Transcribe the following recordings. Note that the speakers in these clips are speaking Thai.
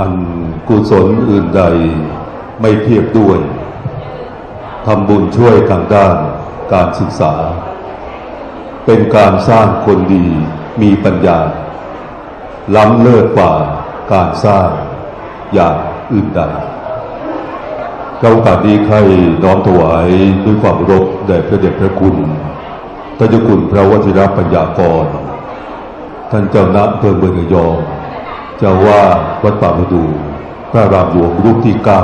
อันกุศลอื่นใดไม่เทียบด้วยทำบุญช่วยทางด้านการศึกษา เป็นการสร้างคนดีมีปัญญา ล้ำเลิศกว่าการสร้างอย่างอื่นใดเราโอกาสนี้ใครน้อมถวายด้วยความรพแด่พระเดชพระคุณท่านเจ้าคุณพระวชิรปัญญากร ท่านเจ้าณอำเภอเมืองยอง จ้าว่าวัดป่าประดูพระรามหลวงรูปที่เก้า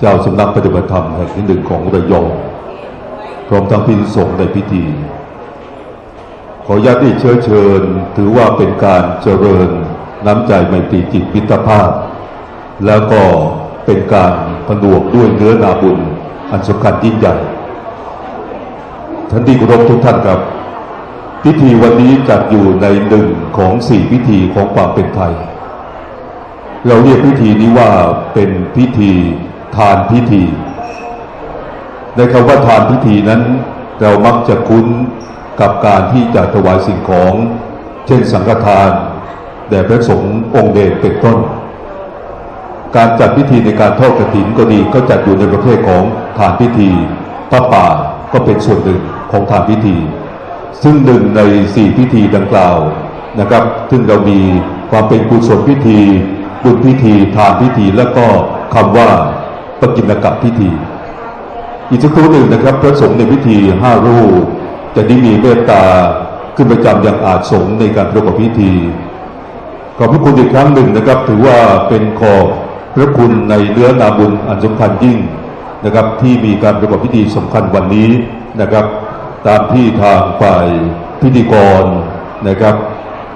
เจ้าสำนักปฏิบัติธรรมแห่งที่หนึ่งของระยองพร้อมทั้งพิธีสงฆ์ในพิธี ขออนุญาตได้เชื้อเชิญถือว่าเป็นการเจริญน้ำใจไมตรีจิตมิตรภาพ แล้วก็เป็นการผนวกด้วยเนื้อนาบุญ อันสำคัญยิ่งใหญ่ท่านที่เคารพทุกท่านครับ พิธีวันนี้จัดอยู่ในหนึ่งของสี่พิธีของความเป็นไทย เราเรียกพิธีนี้ว่าเป็นพิธีทานพิธี ในคำว่าทานพิธีนั้น เรามักจะคุ้นกับการที่จะถวายสิ่งของ เช่นสังฆทานแด่พระสงฆ์องค์เดชเป็นต้น การจัดพิธีในการทอดกระถินก็ดีก็จัดอยู่ในประเภทของทานพิธีพระป่าก็เป็นส่วนหนึ่งของทานพิธี ซึ่งหนึ่งในสี่พิธีดังกล่าวนะครับ ซึ่งเรามีความเป็นกุศลพิธีบุญพิธีทานพิธีแล้วก็คำว่าปกิณกะพิธี อีกสักครู่หนึ่งนะครับ พระสงฆ์ในพิธีห้ารูปจะได้มีเมตตาขึ้นประจำอย่างอาจสงในการประกอบพิธี ขอบพระคุณอีกครั้งหนึ่งนะครับ ถือว่าเป็นขอบพระคุณในเนื้อนาบุญอันสำคัญยิ่งนะครับ ที่มีการประกอบพิธีสำคัญวันนี้นะครับ ตามที่ทางฝ่ายพิธีกรนะครับ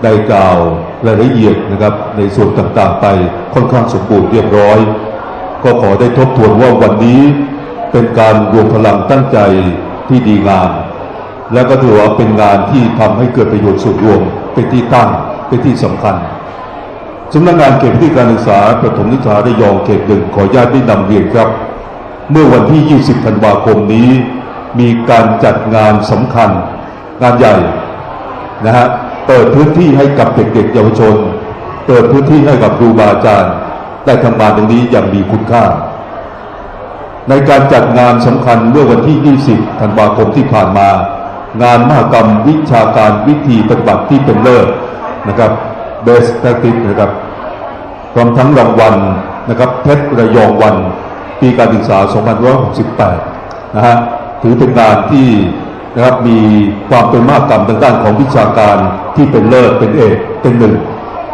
ได้กล่าวรายละเอียดนะครับในส่วนต่างๆไปค่อนข้างสมบูรณ์เรียบร้อย ก็ขอได้ทบทวนว่าวันนี้เป็นการรวมพลังตั้งใจที่ดีงาม และก็ถือว่าเป็นงานที่ทำให้เกิดประโยชน์ส่วนรวมเป็นที่ตั้งเป็นที่สำคัญสำนักงานเขตพื้นที่การศึกษาประถมศึกษาระยองเขตหนึ่งขออนุญาตได้นำเรียนครับ เมื่อวันที่ 20 ธันวาคมนี้ มีการจัดงานสำคัญ งานใหญ่นะฮะเปิดพื้นที่ให้กับเด็กๆเยาวชน เปิดพื้นที่ให้กับครูบาอาจารย์ ได้ทำงานตรงนี้อย่างมีคุณค่า ในการจัดงานสำคัญเมื่อวันที่ 20 ธันวาคมที่ผ่านมา งานมหกรรมวิชาการวิธีปฏิบัติที่เป็นเลิศนะครับ Best Practice นะครับพร้อมทั้งรางวัลนะครับเพชรระยองวัน ปีการศึกษา 2568 นะฮะ ถือเป็นงานที่นะครับมีความเป็นมากกรรมทางด้านของวิชาการที่เป็นเลิศเป็นเอกเป็นหนึ่ง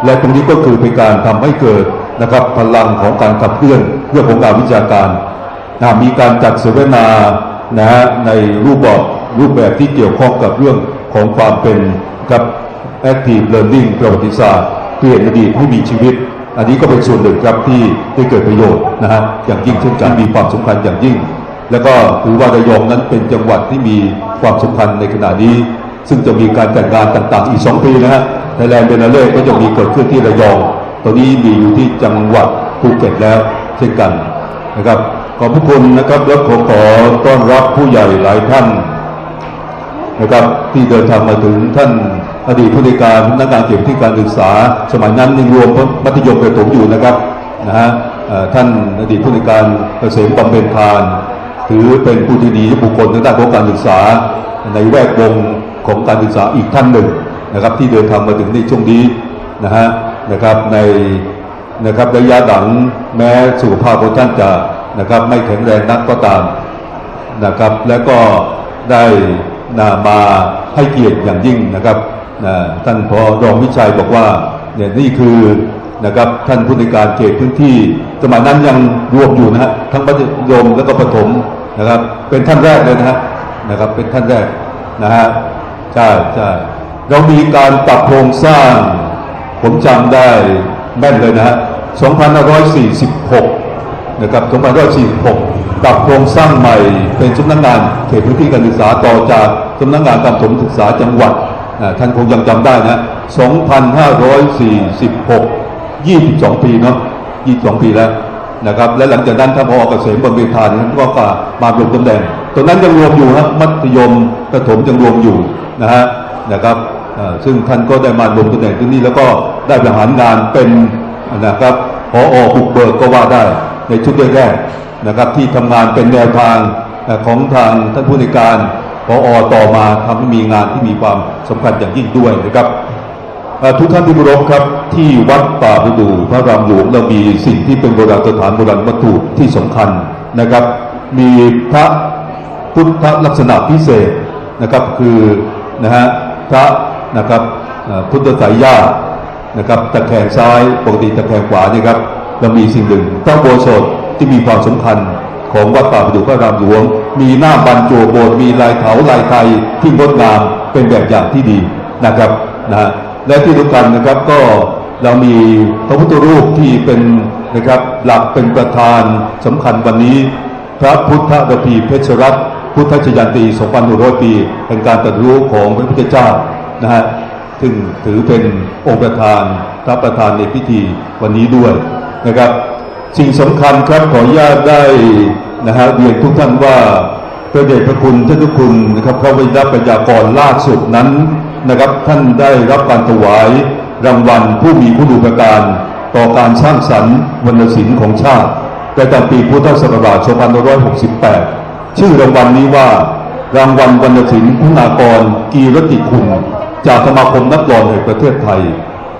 และตรงนี้ก็คือเป็นการทำให้เกิดนะครับพลังของการขับเคลื่อนเรื่องของการวิชาการนะมีการจัดเสวนานะฮะในรูปแบบรูปแบบที่เกี่ยวข้องกับเรื่องของความเป็นกับ active learning ประวัติศาสตร์เปลี่ยนอดีตให้มีชีวิต อันนี้ก็เป็นส่วนหนึ่งครับที่ได้เกิดประโยชน์นะฮะอย่างยิ่งเช่นกันมีความสำคัญอย่างยิ่ง แล้วก็ถือว่าระยองนั้นเป็นจังหวัดที่มีความสำคัญในขณะนี้ ซึ่งจะมีการจัดงานต่างๆ อีก 2 ปีนะฮะไทยแลนด์เบนาเล่ก็จะมีเกิดขึ้นที่ระยอง ตอนนี้มีอยู่ที่จังหวัดภูเก็ตแล้วเช่นกันนะครับ ขอบพระคุณนะครับแล้วขอขอต้อนรับผู้ใหญ่หลายท่านนะครับที่เดินทางมาถึงท่านอดีตผู้ในการพนักงานเกี่ยวกับที่การศึกษา สมัยนั้นยังรวมมัธยมประถมอยู่นะครับนะฮะท่านอดีตผู้ในการเกษมบำเพ็ญทาน ถือเป็นผู้ที่ดีบุคคลทางด้านของการศึกษา ในแวดวงของการศึกษาอีกท่านหนึ่งนะครับ ที่เดินทางมาถึงในช่วงนี้นะฮะนะครับในนะครับระยะหลังแม้สุขภาพของท่านจะนะครับไม่แข็งแรงนักก็ตามนะครับ แล้วก็ได้นามาให้เกียรติอย่างยิ่งนะครับนะท่านพอรองวิชัยบอกว่าเนี่ยนี่คือ นะครับ ท่านผู้ในการเขตพื้นที่ สมัยนั้นยังรวมอยู่นะฮะทั้งมัธยมแล้วก็ประถมนะครับ เป็นท่านแรกเลยนะฮะนะครับ เป็นท่านแรกนะฮะใช่ใช่เรามีการปรับโครงสร้าง ผมจำได้แม่นเลยนะฮะ2546 นะครับ 2546 ปรับโครงสร้างใหม่ เป็นสำนักงานเขตพื้นที่การศึกษาต่อจากสำนักงานการถมศึกษาจังหวัด ท่านคงยังจำได้นะ 2546 22 ปีเนาะ22 ปีแล้วนะครับ และหลังจากนั้นท่านพอเกษมบำเพ็ญทานท่านก็มาลงตำแหน่งตอนนั้นยังรวมอยู่นะมัธยมประถมยังรวมอยู่นะฮะนะครับซึ่งท่านก็ได้มาลงตำแหน่งที่นี่แล้วก็ได้บริหารงานเป็นนะครับพออบุกเบิกก็ว่าได้ในชุดแรกๆนะครับที่ทำงานเป็นแนวทางของทางท่านผู้ในการพออต่อมาทำให้มีงานที่มีความสำคัญอย่างยิ่งด้วยนะครับ ทุกท่านที่เคารพครับที่วัดป่าประดูพระรามหลวงเรามีสิ่งที่เป็นโบราณสถานโบราณวัตถุที่สำคัญนะครับ มีพระพุทธลักษณะพิเศษนะครับคือนะฮะพระนะครับพุทธสายญาตินะครับตะแคงซ้ายปกติตะแคงขวานี่ครับเรามีสิ่งหนึ่งพระโบสถที่มีความสำคัญของวัดป่าประดูพระรามหลวง มีหน้าบรรจุโบสถ์มีลายเถาลายไทยที่งดงามเป็นแบบอย่างที่ดีนะครับนะฮะ และที่สำคัญนะครับก็เรามีพระพุทธรูปที่เป็นนะครับหลักเป็นประธานสำคัญวันนี้ พระพุทธระพีเพชรรัตน์พุทธชยันตี2,100 ปีแห่งการตรัสรู้ของพระพุทธเจ้านะฮะซึ่งถือเป็นองค์ประธานพระประธานในพิธีวันนี้ด้วยนะครับ สิ่งสำคัญครับขออนุญาตได้นะฮะเรียนทุกท่านว่าพระเดชพระคุณท่านทุกคุณนะครับพระวิญญาปัญญากรล่าสุดนั้น นะครับ ท่านได้รับการถวายรางวัลผู้มีคุณูปการ ต่อการสร้างสรรค์วรรณศิลป์ของชาติประจำปีพุทธศักราช 2568 ชื่อรางวัลนี้ว่า รางวัลวรรณศิลป์คุณากร กีรติคุณ จากสมาคมนักร้องแห่งประเทศไทย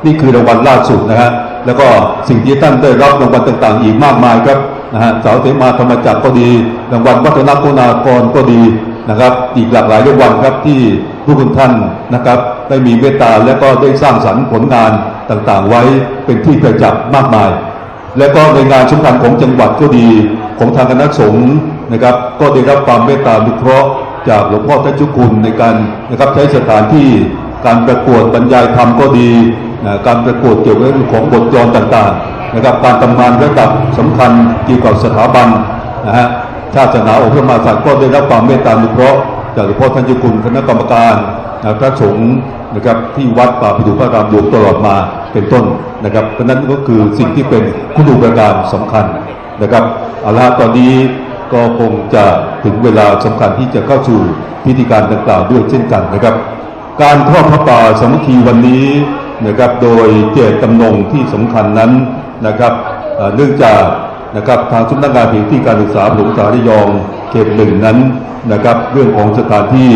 นี่คือรางวัลล่าสุดนะฮะแล้วก็สิ่งที่ท่านได้รับรางวัลต่างๆ อีกมากมายครับนะฮะสาวเสมาธรรมจักรก็ดี รางวัลวัฒนคุณากรก็ดีนะครับ อีกหลากหลายรางวัลครับที่ ผู้คุณท่านนะครับ ได้มีเมตตาและก็ได้สร้างสรรค์ผลงานต่างๆ ไว้เป็นที่ประจักษ์มากมาย และก็ในงานสำคัญของจังหวัดก็ดีของทางคณะสงฆ์นะครับ ก็ได้รับความเมตตานุเคราะห์จากหลวงพ่อท่านจุคุณในการนะครับใช้สถานที่การประกวดบรรยายธรรมก็ดีนะการประกวดเกี่ยวกับเรื่องของบทกลอนต่างๆนะครับการทำงานระดับสำคัญเกี่ยวกับสถาบันนะฮะชาติศาสนาองค์พระมหากษัตริย์ก็ได้รับความเมตตานุเคราะห์ จากหลวงพ่อท่านเจ้าคุณคณะกรรมการนะพระสงฆ์นะครับที่วัดป่าประดูพระรามหลวงตลอดมาเป็นต้นนะครับเพราะนั้นก็คือสิ่งที่เป็นคุณูปการสำคัญนะครับเอาละตอนนี้ก็คงจะถึงเวลาสำคัญที่จะเข้าสู่พิธีการดังกล่าวด้วยเช่นกันนะครับ การทอดพระป่าสามัคคีวันนี้นะครับโดยเจตจำนงที่สำคัญนั้นนะครับเนื่องจาก นะครับทางสำนักงานเขตที่การศึกษาหลวงสาระยองเขตหนึ่งนั้นนะครับ เรื่องของสถานที่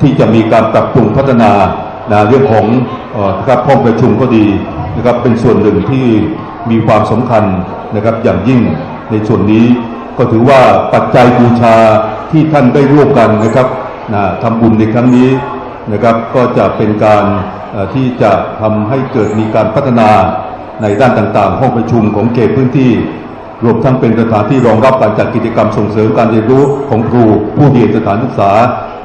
ที่จะมีการปรับปรุงพัฒนานะเรื่องของนะครับห้องประชุมก็ดีนะครับเป็นส่วนหนึ่งที่มีความสำคัญนะครับอย่างยิ่งในส่วนนี้ก็ถือว่าปัจจัยบูชาที่ท่านได้ร่วมกันนะครับนะทำบุญในครั้งนี้นะครับก็จะเป็นการที่จะทำให้เกิดมีการพัฒนาในด้านต่างๆ ห้องประชุมของเขตพื้นที่ รวมทั้งเป็นสถานที่รองรับการจัดกิจกรรมส่งเสริมการเรียนรู้ของครู ผู้เรียนสถานศึกษา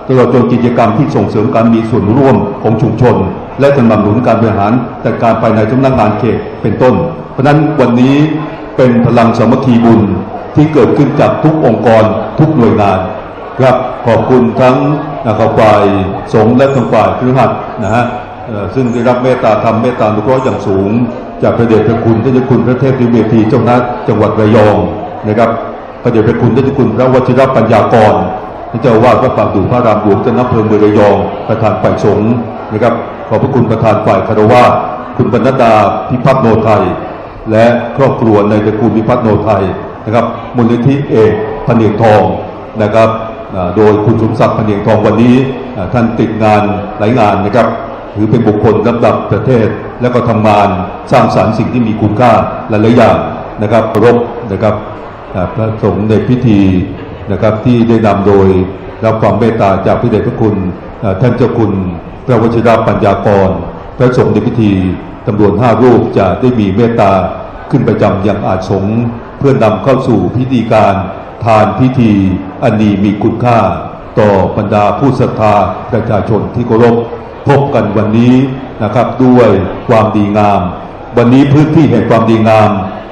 ตลอดจนกิจกรรมที่ส่งเสริมการมีส่วนร่วมของชุมชน และสนับสนุนการบริหารจัดการภายในสำนักงานเขตเป็นต้น เพราะนั้นวันนี้เป็นพลังสามัคคีบุญที่เกิดขึ้นจากทุกองค์กรทุกหน่วยงานครับขอบคุณทั้งนะครับฝ่ายสงฆ์และทางฝ่ายครือขัดนะฮะซึ่งได้รับเมตตาธรรมเมตตานุเคราะห์อย่างสูง จากพระเดชพระคุณท่านเจ้าคุณพระเทพธิเวทีเจ้านัดจังหวัดระยองนะครับ พระเดชพระคุณท่านเจ้าคุณพระวชิรปัญญากรท่านเจ้าวาดวัดป่าดูพระรามหลวงจันทร์เพิงเมืองระยอง ประธานฝ่ายสงฆ์นะครับ ขอบพระคุณประธานฝ่ายคารวะคุณบรรณดาพิพัฒน์โนไทย และครอบครัวในตระกูลพิพัฒน์โนไทยนะครับมูลนิธิเอกพเนียงทองนะครับ โดยคุณสมศักดิ์พเนียงทองวันนี้ท่านติดงานหลายงานนะครับ ถือเป็นบุคคลระดับประเทศ แล้วก็ทำงานสร้างสรรค์สิ่งที่มีคุณค่าหลายๆอย่างนะครับรบนะครับอ่าพระสงฆ์ในพิธีนะครับที่ได้นำโดยรับความเมตตาจากพระเดชพระคุณท่านเจ้าคุณ พระวชิรปัญญากร พระสงฆ์ในพิธีตำรวจห้ารูปจะได้มีเมตตาขึ้นประจำอย่างอาจสงเพื่อนำเข้าสู่พิธีการทานพิธีอันนี้มีคุณค่า ต่อบรรดาผู้ศรัทธาประชาชนที่เคารพ พบกันวันนี้นะครับด้วยความดีงาม วันนี้พื้นที่แห่งความดีงาม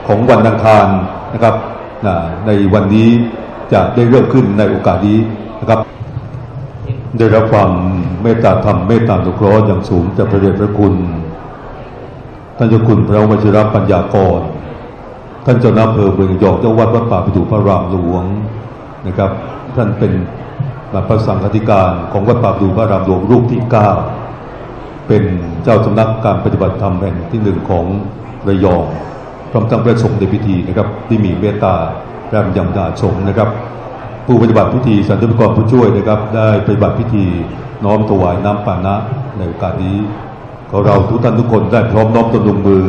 ของวันอังคารนะครับนะในวันนี้จะได้เริ่มขึ้นในโอกาสนี้นะครับ ได้รับความเมตตาธรรมเมตตานุเคราะห์อย่างสูงจากพระเดชพระคุณท่านเจ้าคุณพระวชิรปัญญากร ท่านเจ้าหน้าอำเภอเมืองยองเจ้าวัดวัดป่าปิดุพระรามหลวงนะครับ ท่านเป็นพระสังฆธิการของวัดป่าปิดุพระรามหลวงรูปที่เก้า เป็นเจ้าสำนักการปฏิบัติธรรมแห่งที่หนึ่งของระยองพร้อมทั้งพระสงฆ์ในพิธีนะครับ ที่มีเมตตาแรมยังดาสงนะครับ ผู้ปฏิบัติพิธีสันติกรผู้ช่วยนะครับ ได้ปฏิบัติพิธีน้อมถวายน้ำปานะในโอกาสนี้ขอเราทุกท่านทุกคนได้พร้อมน้อมตนลงมือ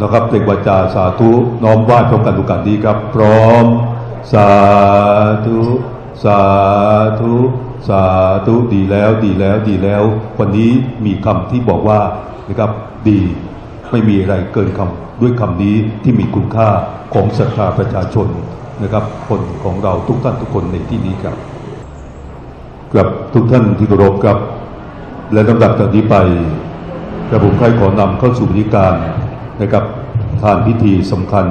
นะครับเปล่งวาจาสาธุน้อมไหว้พร้อมกันโอกาสนี้ครับ พร้อม สาธุ สาธุ สาธุดีแล้วดีแล้วดีแล้ว วันนี้มีคำที่บอกว่านะครับดีไม่มีอะไรเกินคำด้วยคำนี้ที่มีคุณค่าของศรัทธาประชาชนนะครับ คนของเราทุกท่านทุกคนในที่นี้ครับกับทุกท่านที่เคารพครับ และลำดับจากนี้ไปกระผมใครขอนำเข้าสู่พิธีการนะครับทานพิธีสำคัญ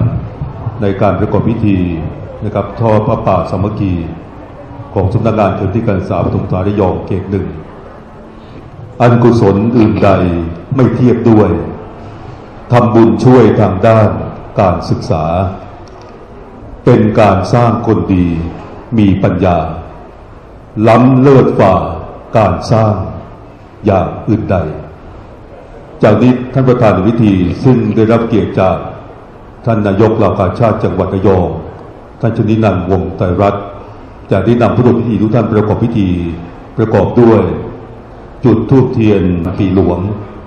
ในการประกอบพิธีนะครับทอพระป่าสามัคคี ของสำนักงานเขตที่การศึกษาปฐมศึกษาระยองเขตหนึ่ง อันกุศลอื่นใดไม่เทียบด้วยทำบุญช่วยทางด้านการศึกษา เป็นการสร้างคนดีมีปัญญา ล้ำเลิศฝ่าการสร้างอย่างอื่นใด จากนี้ท่านประธานในพิธีซึ่งได้รับเกียรติจากท่านนายกเหล่ากาชาติจังหวัดระยอง ท่านชนินันวงไตรรัตน์ จากที่นำผู้ร่วมพิธีทุกท่านประกอบพิธีประกอบด้วย จุดทูบเทียนปีหลวง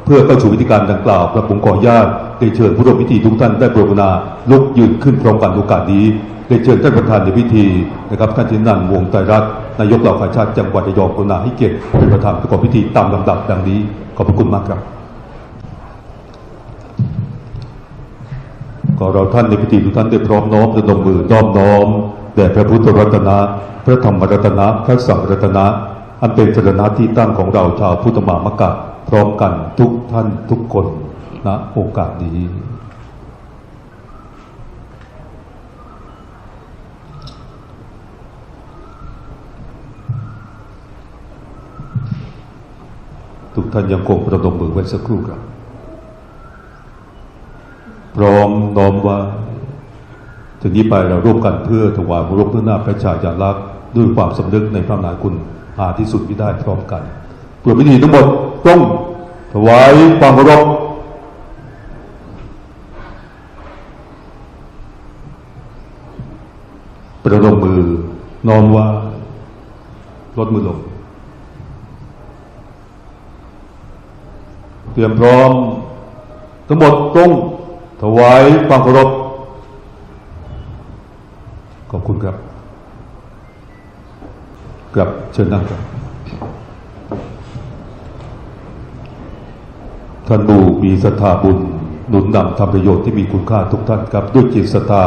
เพื่อเข้าสู่พิธีการดังกล่าวกระผมขออนุญาตได้เชิญผู้ร่วมพิธีทุกท่านได้ปรารถนาลุกยืนขึ้นพร้อมกันโอกาสนี้ได้เชิญท่านประธานในพิธีนะครับท่านชนินันวงไตรรัตน์นายกเหล่ากาชาติจังหวัดระยองกรุณาให้เกียรติเป็นประธานประกอบพิธีตามลำดับดังนี้ ขอบพระคุณมากครับขอเราท่านในพิธีทุกท่านได้พร้อมน้อมระดมมือน้อมน้อม ด่พระพุทธรัตนะ พระธรรมรัตนะ พระสังฆรัตนะ อันเป็นสรณะที่ตั้งของเราชาวพุทธมามกะพร้อมกันทุกท่านทุกคนณโอกาสนี้ ทุกท่านยังคงประดมมือไว้สักครู่ครับ พร้อมน้อมว่า ถึงนี้ไปเราร่วมกันเพื่อถวายบรมเพื่อหน้าพระชายาลักษณ์ด้วยความสำนึกในพระมหากรุณหาที่สุดไม่ได้พร้อมกันเพื่อพิธีทั้งหมดต้องถวายความเคารพประนมมือน้อมว่าลดมือลง เตรียมพร้อม ทั้งหมดต้องถวายความเคารพ ขอบคุณครับครับเชิญนั่งครับท่านผู้มีศรัทธาบุญหนุนนำทำประโยชน์ที่มีคุณค่าทุกท่านครับ ด้วยจิตศรัทธา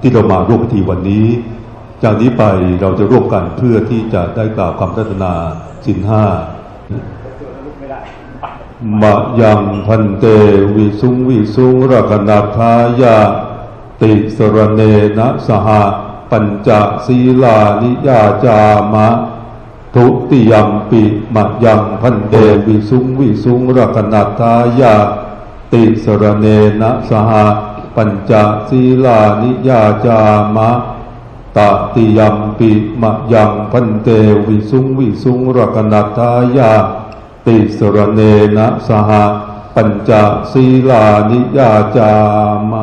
ที่เรามาร่วมพิธีวันนี้ จากนี้ไปเราจะร่วมกันเพื่อที่จะได้กล่าวคำรัตนาสินห้ามะยังพันเตวิสุงวิสุงรกนาทายาติสรเนนะสห ปัญจศีลานิยาจามะ ทุติยมปิมะยังพันเตวิสุงวิสุงรักนาทายาติสรเนนะสหปัญจศีลานิยาจามะตติยมปิมะยังพันเตวิสุงวิสุงรักนาทายาติสรเนนะสหปัญจศีลานิยาจามะ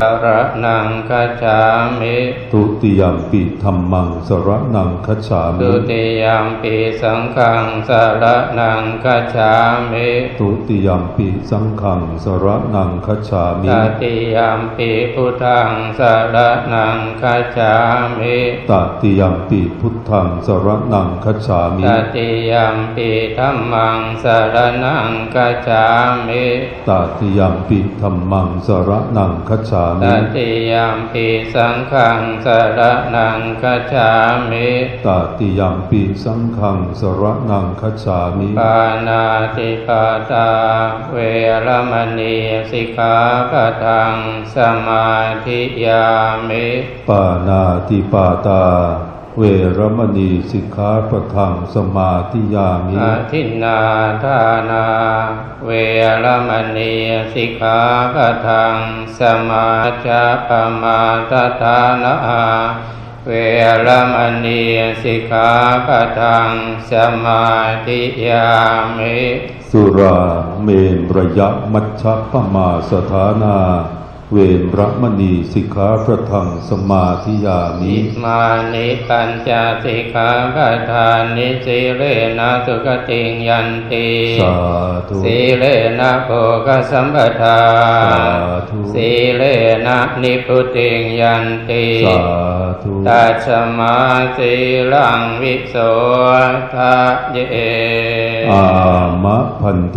สรนังคัจฉามิทุติยมปิธรรมังสรนังคัจฉาดุมิติยามปีสังฆังสารนังคัจฉามิทุติยมปิสังฆังสรนังคัจฉามิตติยามปีพุทธังสารนังคัจฉามิตติยมปิพุทธังสรนังคัจฉามิตติยามปีธัมมังสารนังคัจฉามิตติยมปิธรรมังสรนังคัจฉาาตมิติยามปีสังขังสรนังคัจฉามิตติยัมปิสังฆังสรนังคัจฉามิปานาติปาตาเวรมณีสิกขาปะทังสมาธิยามิปานาติปาตา เวรมณีสิกขาปะทังสมาธิยามิอาทินนาทานา เวรมณีสิกขาปะทังสมาจาปมาตทานาเวรมณีสิกขาปะทังสมาธิยามิ สุราเมนระยะมัชฌะปมาสถานา เวรมณีสิกขาปะทังสมาธิยามิอิมานิปัญจสิกขาปะทานิสิเรนะสุขติงยันติสาธุสีเลนะโภคสัมปทาสาธุสีเลนะนิพุติงยันติสาธุตัสมาสีลังวิโสทะเยอามะพันเต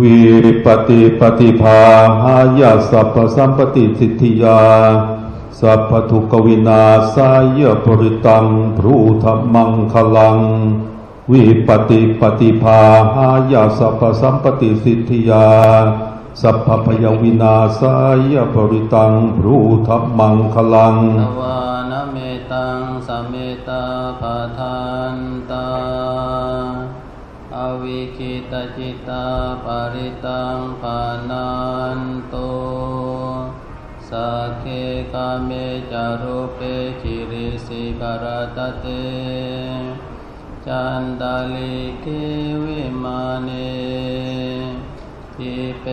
วีปฏิปฏิภาหายาสัพพสัมปติสิทธิยา สัพพทุกวินาสายปริตังพรูธรรมังคลัง วิปฏิปฏิภาหายาสัพพสัมปติสิทธิยา สัพพพยวินาสายปริตังพรูธรรมังคลังนวานเมตังสเมตาปทานตา วิคิตจิตาปริตังปานันโตสักเคกาเมจารุเปจิริสิกรตเตจันตาลิเกวิมาเนทิเป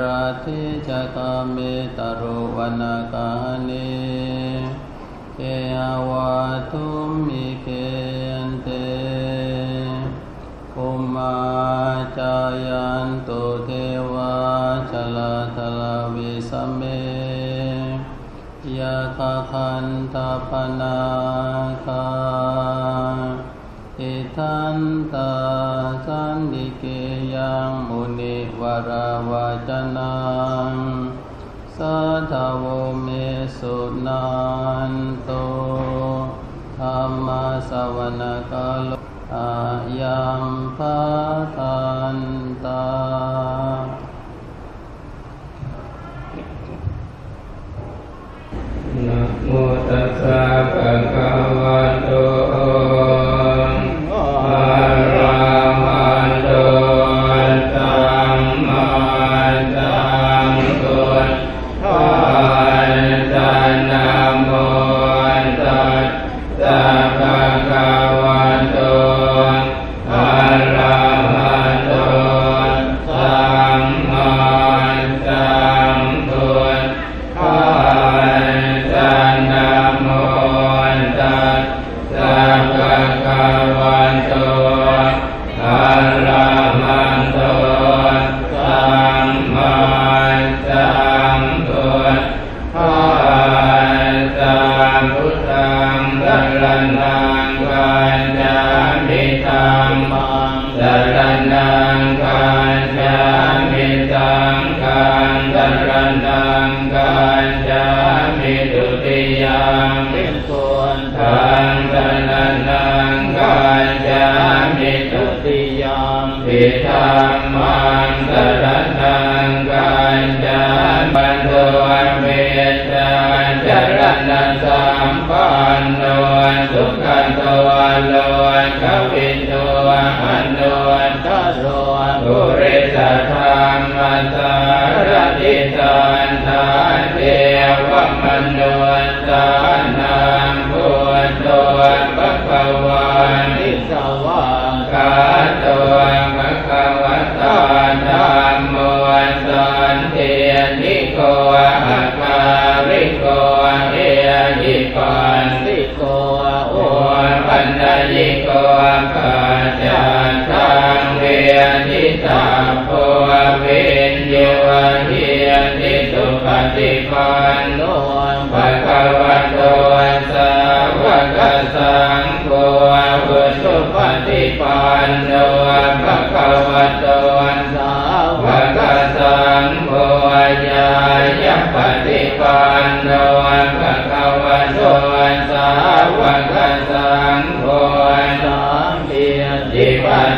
ราทิจกาเมตโรวนากาเนเกอวาทุมิเกาจายันตุเทวาชลาทลาวิสเมยะคาคันทปนาคาอิทันตาสันติเกยังมุนิวราวาจนังสัทธโวเมสุนันโตธรรมสวนกาล อายัมภาทันตานะโมตัสสะภะคะวะ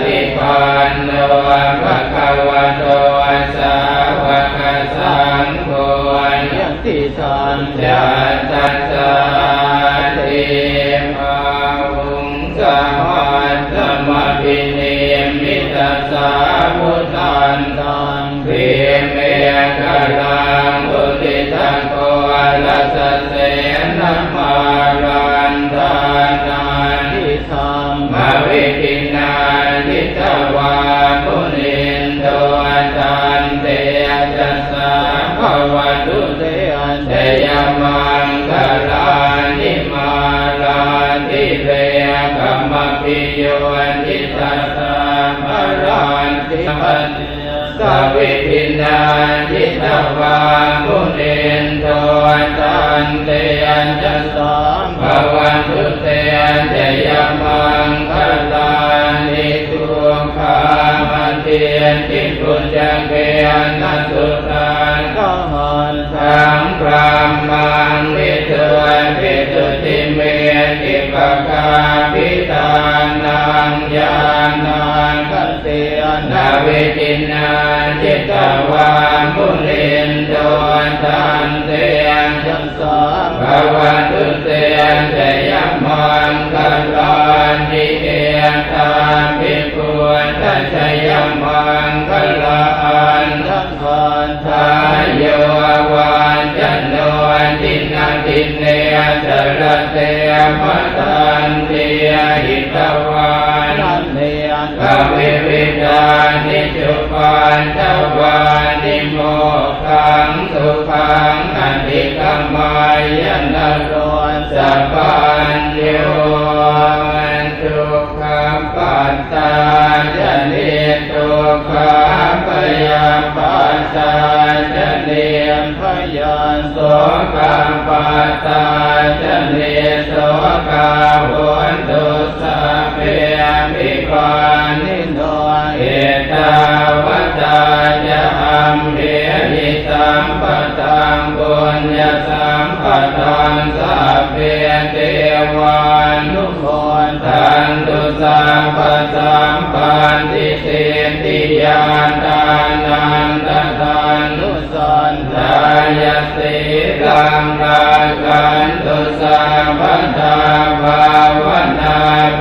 ธิปันโนภะคะวะโตสาวกสังโฆยันติสัญญา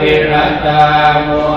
we're at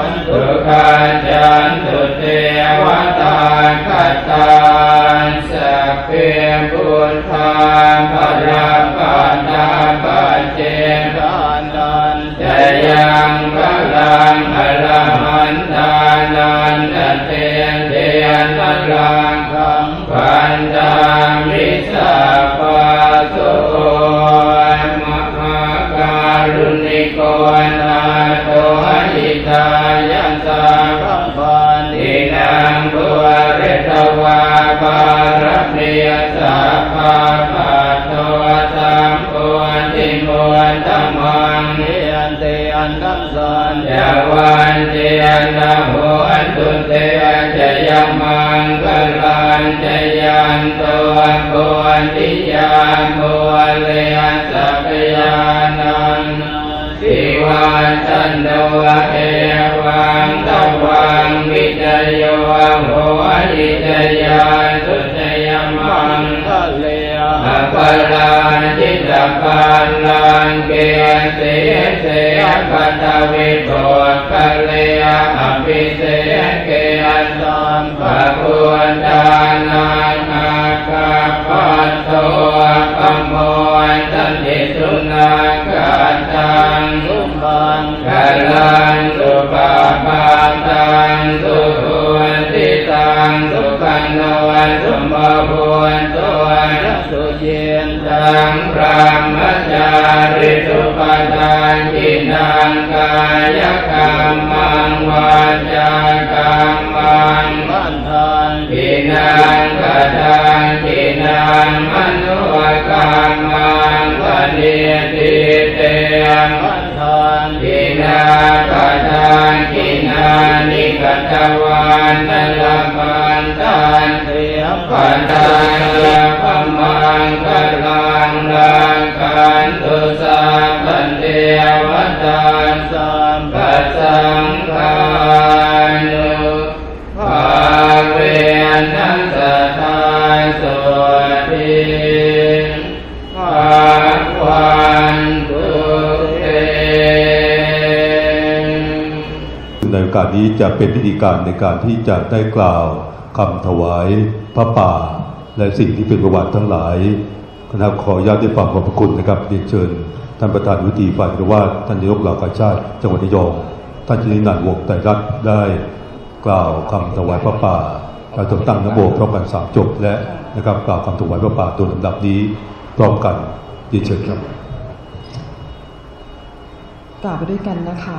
ติยานโมเลสัพยานันทิวาจันโดเอวังตะวังวิจโยโหอิจยาสุจยมังทะเลอปลา จะเป็นพิธีการในการที่จะได้กล่าวคำถวายพระป่า และสิ่งที่เป็นประวัติทั้งหลายนะครับขออนุญาตได้ฟังขอบพระคุณนะครับเรียนเชิญ ท่านประธานวุฒิฝ่ายหรือว่าท่านนายกเหล่ากาชาติจังหวัดระยองท่านชนินันวงศ์ไตรรัตน์ได้กล่าวคำถวายพระป่าเราต้องตั้งนโมพร้อมกันสามจบและนะครับกล่าวคำถวายพระป่าตัวลำดับนี้พร้อมกันเรียนเชิญครับกล่าวไปด้วยกันนะคะ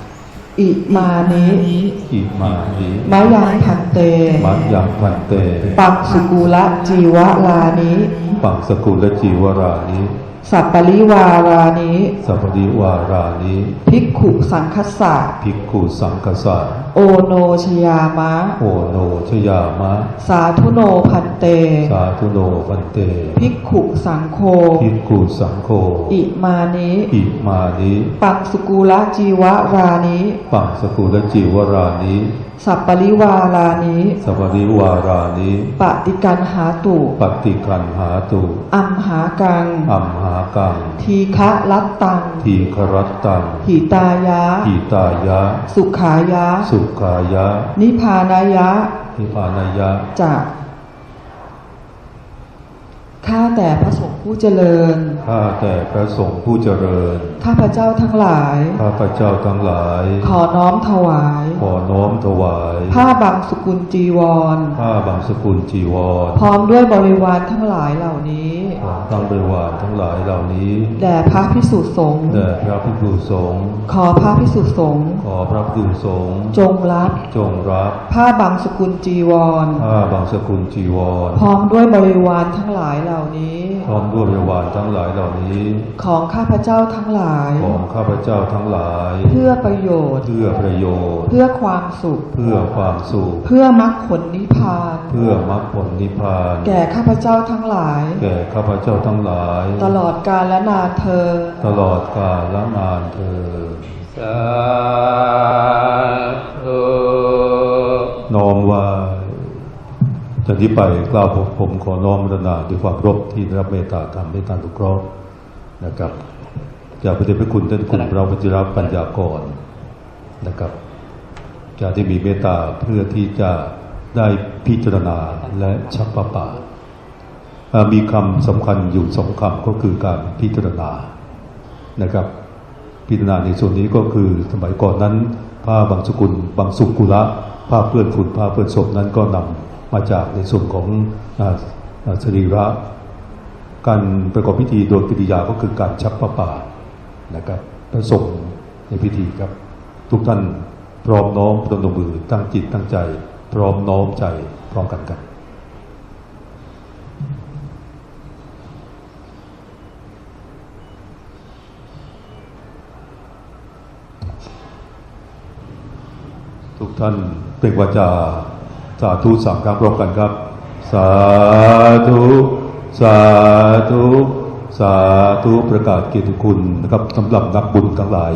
อิมานิอิมานิมะยังพันเตมัจยังพันเต ปักสุกุละจีวะลานิปังสกุลจีวรานิ สัปปริวารานิสัพพดิวารานิภิกขุสังคัสสะภิกขุสังกสะโอโนชยามะ โอโนชยามะ สาธุโนพันเต สาธุโนวันเต ภิกขุสังโฆภิกขุสังโฆอิมานิอิมานิปักสุกุละจีวะรานิปังสกุลจีวรานิสัปปริวารานิสัพพดิวารานิปฏิกันหาตุปฏิกันหาตุอัมหากังอัมหากัง ทีฆะลัตตัง ทีครัตตัง หิตายะ หิตายะ สุขายะ สุขายะ นิพพานายะ นิพพานายะจากข้าแต่พระสงฆ์ผู้เจริญข้าแต่พระสงฆ์ผู้เจริญ ข้าพระเจ้าทั้งหลาย ข้าพระเจ้าทั้งหลาย ขอน้อมถวาย ขอน้อมถวาย ผ้าบางสกุลจีวร ผ้าบางสกุลจีวร พร้อมด้วยบริวารทั้งหลายเหล่านี้ของตั้งบริวารทั้งหลายเหล่านี้ แด่พระพิสุสงฆ์ แด่พระภิกษุสงฆ์ ขอพระพิสุสงฆ์ ขอพระภิกษุสงฆ์ จงรับ จงรับ ผ้าบางสกุลจีวร ผ้าบางสกุลจีวร พร้อมด้วยบริวารทั้งหลายเหล่านี้ พร้อมด้วยบริวารทั้งหลายเหล่านี้ ของข้าพระเจ้าทั้งหลาย ของข้าพเจ้าทั้งหลาย เพื่อประโยชน์ เพื่อประโยชน์ เพื่อความสุข เพื่อความสุข เพื่อมรรคผลนิพพาน เพื่อมรรคผลนิพพาน แก่ข้าพเจ้าทั้งหลาย แก่ข้าพเจ้าทั้งหลาย ตลอดกาลและนานเธอญตลอดกาลและนานเธอญสาธุน้อมว่า จากนี้ไปกล่าวผมผมขอน้อมรนาด้วยความรบที่ได้รับเมตตาธรรมในทานทุกครอบนะครับจากพระเดชพระคุณท่านคุณเราปัญจรับปัญญากรนะครับจะที่มีเมตตาเพื่อที่จะได้พิจารณาและชักประป่าอ่ามีคำสำคัญอยู่สองคำก็คือการพิจารณานะครับ พิจารณาในส่วนนี้ก็คือสมัยก่อนนั้น ผ้าบางสกุลบางสุกุละผ้าเปื้อนฝุ่นผ้าเปื้อนศพนั้นก็นำ มาจากในส่วนของสรีระ การประกอบพิธีโดยกิริยาก็คือการชักประปานะครับพระสงฆ์ในพิธีครับ ทุกท่านพร้อมน้อมประนมมือตั้งจิตตั้งใจ พร้อมน้อมใจพร้อมกันกันทุกท่านเปล่งวาจา สาธุสามครั้งพร้อมกันครับ สาธุ สาธุ สาธุประกาศเกียรติคุณนะครับสำหรับนักบุญทั้งหลาย